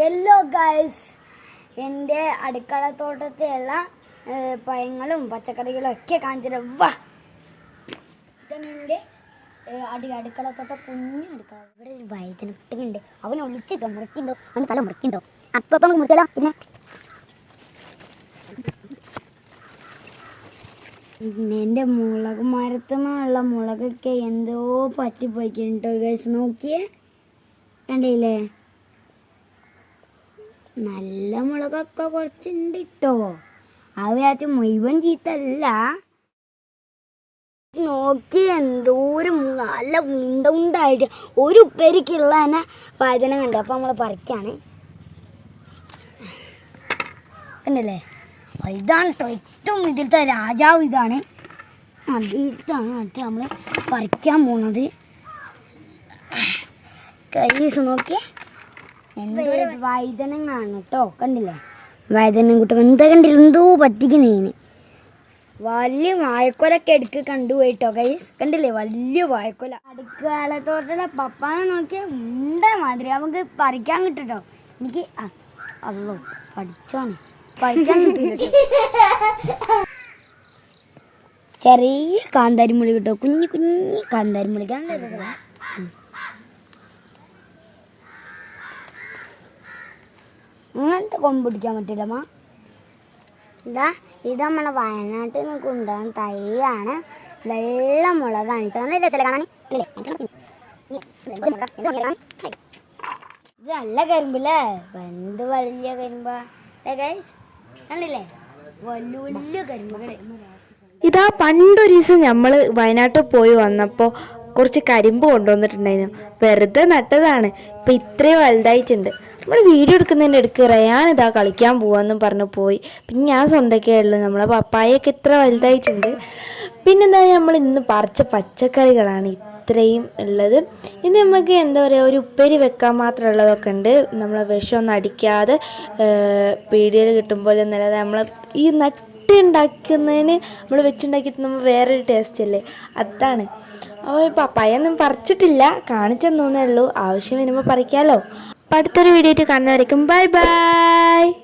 Yellow guys എന്റെ അടുക്കള തോട്ടത്തിലുള്ള പഴങ്ങളും പച്ചക്കറികളും ഒക്കെ കാണിച്ചിട്ട് വാ. ഇതാണ് എന്റെ അടുക്കള അടി അടുക്കളത്തോട്ടം കുഞ്ഞു അടുക്കള. ഇവിടെ ഒരു വൈദ്യന കുട്ടിയുണ്ട്. അവൻ ഒളിച്ചൊക്കെ മുറിക്കുണ്ടോ? അവന് തല മുറിക്കുണ്ടോ? അപ്പം അപ്പം മുറിക്കാലോ പിന്നെ? പിന്നെ എന്റെ മുളക് മരത്തുമുള്ള മുളകൊക്കെ എന്തോ പറ്റിപ്പോയിക്കുണ്ടോ ഗൈസ് നോക്കിയേ. കണ്ടില്ലേ? നല്ല മുളകൊക്കെ കുറച്ചുണ്ട് കേട്ടോ അവയാച്ച മുഴുവൻ ചീത്തല്ല. നോക്കി എന്തോരം നല്ല ഉണ്ട ഉണ്ടായിട്ട് ഒരു ഉപ്പേരിക്കുള്ള തന്നെ പാചകം കണ്ടു. അപ്പം നമ്മൾ പറിക്കാണ്. കണ്ടല്ലേ? ഇതാണ് കേട്ടോ ഏറ്റവും ഇതിലത്തെ രാജാവ് ഇതാണ്. അതിലാണ് അടുത്ത് നമ്മൾ പറിക്കാൻ പോണത്. കൈസ് നോക്കി. എന്തോ വൈതനങ്ങാണ് കേട്ടോ കണ്ടില്ലേ? വൈതനം കുട്ടം. എന്താ കണ്ടില്ല? എന്തോ പറ്റിക്കുന്നതിന് വലിയ വാഴക്കൊലൊക്കെ എടുക്ക് കണ്ടുപോയിട്ടോ കൈസ് കണ്ടില്ലേ? വലിയ വാഴക്കൊല. അടുക്കളത്തോട്ടുള്ള പപ്പാനെ നോക്കിയാൽ ഉണ്ട മാതിരി. നമുക്ക് പറിക്കാൻ കിട്ടട്ടോ. എനിക്ക് അതോ അല്ലോ പഠിച്ചോണേ പഠിക്കാൻ ചെറിയ കാന്താരിമുളി കിട്ടോ. കുഞ്ഞു കുഞ്ഞു കാന്താരിമുളി കണ്ടോ അങ്ങനത്തെ കൊമ്പ് പിടിക്കാൻ പറ്റില്ലമ്മ ഇതാ ഇത് നമ്മളെ വയനാട്ടിൽ നിന്ന് കൊണ്ടുവന്ന തൈയാണ്. വെള്ള മുളകാണ്? ഇത് നല്ല കരിമ്പല്ലേ? എന്ത് വലിയ കരിമ്പാ. കണ്ടില്ലേ? വലിയ കരിമ്പുകളെ. ഇതാ പണ്ടൊരു ദിവസം നമ്മൾ വയനാട്ടിൽ പോയി വന്നപ്പോൾ കുറച്ച് കരിമ്പ് കൊണ്ടുവന്നിട്ടുണ്ടായിരുന്നു. വെറുതെ നട്ടതാണ്. ഇപ്പം ഇത്രയും വലുതായിട്ടുണ്ട്. നമ്മൾ വീഡിയോ എടുക്കുന്നതിന്റെ ഇടയ്ക്ക് റയാൻ ഇതാ കളിക്കാൻ പോവാന്നും പറഞ്ഞു പോയി. പിന്നെ ഞാൻ സ്വന്തമൊക്കെ ഉള്ളു. നമ്മളെ പപ്പായൊക്കെ ഇത്ര വലുതായിട്ടുണ്ട്. പിന്നെന്താ നമ്മൾ ഇന്ന് പറിച്ച പച്ചക്കറികളാണ് ഇത്രയും ഉള്ളത്. ഇന്ന് നമുക്ക് എന്താ പറയുക ഒരു ഉപ്പേരി വെക്കാൻ മാത്രമുള്ളതൊക്കെ ഉണ്ട്. നമ്മളെ വിഷമൊന്നും അടിക്കാതെ പീടികയിൽ കിട്ടുമ്പോൾ എന്നല്ലാതെ നമ്മൾ ഈ നട്ട് ഉണ്ടാക്കുന്നതിന് നമ്മൾ വെച്ചുണ്ടാക്കി നമ്മൾ വേറൊരു ടേസ്റ്റ് അല്ലേ? അതാണ്. പപ്പായൊന്നും പറിച്ചിട്ടില്ല. കാണിച്ചെന്നേ ഉള്ളൂ. ആവശ്യം വരുമ്പോൾ പറിക്കാമല്ലോ അടുത്തൊരു വീഡിയോ കാണുന്നവരേക്കും ബൈ ബൈ.